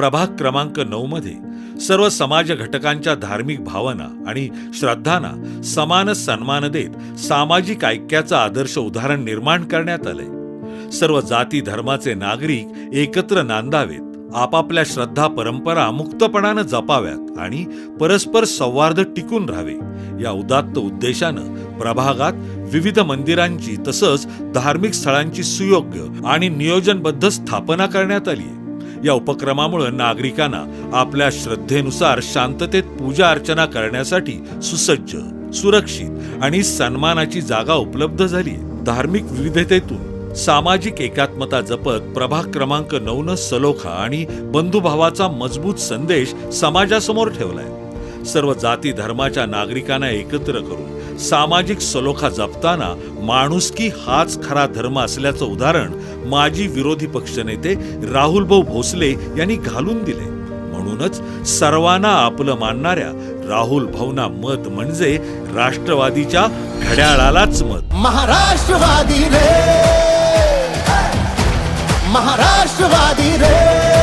प्रभाग क्रमांक नऊ मध्ये सर्व समाज घटकांच्या धार्मिक भावना आणि श्रद्धांना समान सन्मान देत सामाजिक ऐक्याचं आदर्श उदाहरण निर्माण करण्यात आलंय. सर्व जाती धर्माचे नागरिक एकत्र नांदावेत आपापल्या श्रद्धा परंपरा मुक्तपणानं जपाव्यात आणि परस्पर संवाद टिकून राहावे. या उदात्त उद्देशानं प्रभागात विविध मंदिरांची तसंच धार्मिक स्थळांची सुयोग्य आणि नियोजनबद्ध स्थापना करण्यात आली आहे या उपक्रमामुळे नागरिकांना आपल्या श्रद्धेनुसार शांततेत पूजा अर्चना करण्यासाठी सुसज्ज सुरक्षित आणि सन्मानाची जागा उपलब्ध झाली धार्मिक विविधतेतून सामाजिक एकात्मता जपत प्रभाग क्रमांक नऊ न सलोखा आणि बंधुभावाचा मजबूत संदेश समाजासमोर ठेवलाय. सर्व जाती धर्माच्या नागरिकांना एकत्र करून सामाजिक सलोखा जपताना माणुसकी हाच खरा धर्म असल्याचं उदाहरण माजी विरोधी पक्षनेते राहुलभाऊ भोसले यांनी घालून दिले. म्हणूनच सर्वांना आपलं मानणाऱ्या राहुल भाऊना मत म्हणजे राष्ट्रवादीच्या घड्याळालाच मत. महाराष्ट्रवादी रे. महाराष्ट्रवादी रे.